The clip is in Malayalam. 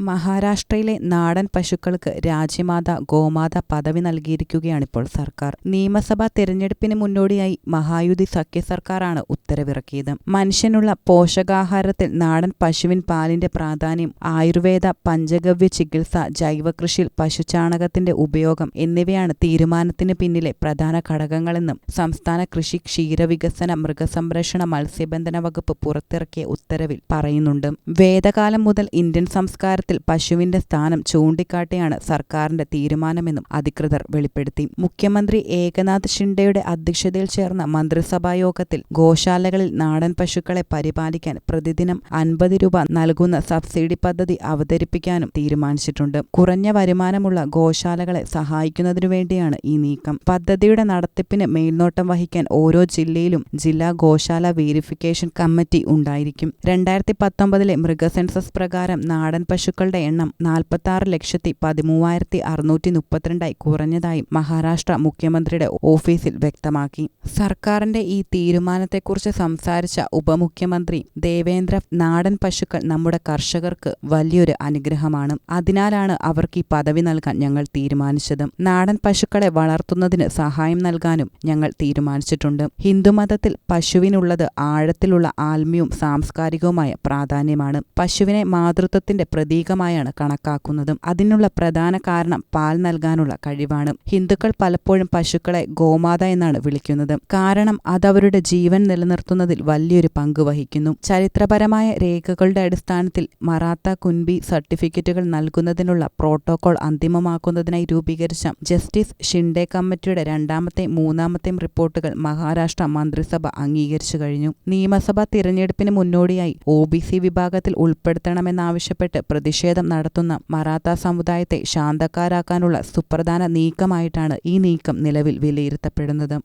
മഹാരാഷ്ട്രയിലെ നാടൻ പശുക്കൾക്ക് രാജ്യമാത ഗോമാത പദവി നൽകിയിരിക്കുകയാണിപ്പോൾ സർക്കാർ. നിയമസഭാ തെരഞ്ഞെടുപ്പിന് മുന്നോടിയായി മഹായുതി സഖ്യ സർക്കാരാണ് ഉത്തരവിറക്കിയത്. മനുഷ്യനുള്ള പോഷകാഹാരത്തിൽ നാടൻ പശുവിൻ പാലിന്റെ പ്രാധാന്യം ആയുർവേദ പഞ്ചഗവ്യ ചികിത്സ ജൈവകൃഷിയിൽ പശുചാണകത്തിന്റെ ഉപയോഗം എന്നിവയാണ് തീരുമാനത്തിന് പിന്നിലെ പ്രധാന ഘടകങ്ങളെന്നും സംസ്ഥാന കൃഷി ക്ഷീരവികസന മൃഗസംരക്ഷണ മത്സ്യബന്ധന വകുപ്പ് പുറത്തിറക്കിയ ഉത്തരവിൽ പറയുന്നുണ്ട്. വേദകാലം മുതൽ ഇന്ത്യൻ സംസ്കാരത്തിൽ പശുവിന്റെ സ്ഥാനം ചൂണ്ടിക്കാട്ടിയാണ് സർക്കാരിന്റെ തീരുമാനമെന്നും അധികൃതർ വെളിപ്പെടുത്തി. മുഖ്യമന്ത്രി ഏകനാഥ് ഷിൻഡെയുടെ അധ്യക്ഷതയിൽ ചേർന്ന മന്ത്രിസഭാ യോഗത്തിൽ ഗോശാലകളിൽ നാടൻ പശുക്കളെ പരിപാലിക്കാൻ പ്രതിദിനം അൻപത് രൂപ നൽകുന്ന സബ്സിഡി പദ്ധതി അവതരിപ്പിക്കാനും തീരുമാനിച്ചിട്ടുണ്ട്. കുറഞ്ഞ വരുമാനമുള്ള ഗോശാലകളെ സഹായിക്കുന്നതിനു വേണ്ടിയാണ് ഈ നീക്കം. പദ്ധതിയുടെ നടത്തിപ്പിന് മേൽനോട്ടം വഹിക്കാൻ ഓരോ ജില്ലയിലും ജില്ലാ ഗോശാല വേരിഫിക്കേഷൻ കമ്മിറ്റി ഉണ്ടായിരിക്കും. രണ്ടായിരത്തി പത്തൊമ്പതിലെ മൃഗസെൻസസ് പ്രകാരം നാടൻ പശുക്കളുടെ എണ്ണം നാൽപ്പത്തി ലക്ഷത്തി പതിമൂവായിരത്തി അറുന്നൂറ്റി മുപ്പത്തിരണ്ടായി കുറഞ്ഞതായും മഹാരാഷ്ട്ര മുഖ്യമന്ത്രിയുടെ ഓഫീസിൽ വ്യക്തമാക്കി. സർക്കാരിന്റെ ഈ തീരുമാനത്തെക്കുറിച്ച് സംസാരിച്ച ഉപമുഖ്യമന്ത്രി ദേവേന്ദ്ര നാടൻ പശുക്കൾ നമ്മുടെ കർഷകർക്ക് വലിയൊരു അനുഗ്രഹമാണ്. അതിനാലാണ് അവർക്ക് ഈ പദവി നൽകാൻ ഞങ്ങൾ തീരുമാനിച്ചത്. നാടൻ പശുക്കളെ വളർത്തുന്നതിന് സഹായം നൽകാനും ഞങ്ങൾ തീരുമാനിച്ചിട്ടുണ്ട്. ഹിന്ദുമതത്തിൽ പശുവിനുള്ളത് ആഴത്തിലുള്ള ആത്മീയവും സാംസ്കാരികവുമായ പ്രാധാന്യമാണ്. പശുവിനെ മാതൃത്വത്തിന്റെ പ്രതീകമായാണ് കണക്കാക്കുന്നതും. അതിനുള്ള പ്രധാന കാരണം പാൽ നൽകാനുള്ള കഴിവാണ്. ഹിന്ദുക്കൾ പലപ്പോഴും പശുക്കളെ ഗോമാത എന്നാണ് വിളിക്കുന്നത്. കാരണം അതവരുടെ ജീവൻ നിലനിർത്തുന്നതിൽ വലിയൊരു പങ്ക് വഹിക്കുന്നു. ചരിത്രപരമായ രേഖകളുടെ അടിസ്ഥാനത്തിൽ മറാത്ത കുൻബി സർട്ടിഫിക്കറ്റുകൾ നൽകുന്നതിനുള്ള പ്രോട്ടോകോൾ അന്തിമമാക്കുന്നതിനായി രൂപീകരിച്ച ജസ്റ്റിസ് ഷിൻഡെ കമ്മിറ്റിയുടെ രണ്ടാമത്തെയും മൂന്നാമത്തെയും റിപ്പോർട്ടുകൾ മഹാരാഷ്ട്ര മന്ത്രിസഭ അംഗീകരിച്ചു കഴിഞ്ഞു. നിയമസഭാ തിരഞ്ഞെടുപ്പിന് മുന്നോടിയായി ഒ ബി സി വിഭാഗത്തിൽ ഉൾപ്പെടുത്തണമെന്നാവശ്യപ്പെട്ട് പ്രതിഷേധം നടത്തുന്ന മറാത്ത സമുദായത്തെ ശാന്തക്കാരാക്കാനുള്ള സുപ്രധാന നീക്കമായിട്ടാണ് ഈ നീക്കം നിലവിൽ വിലയിരുത്തപ്പെടുന്നത്.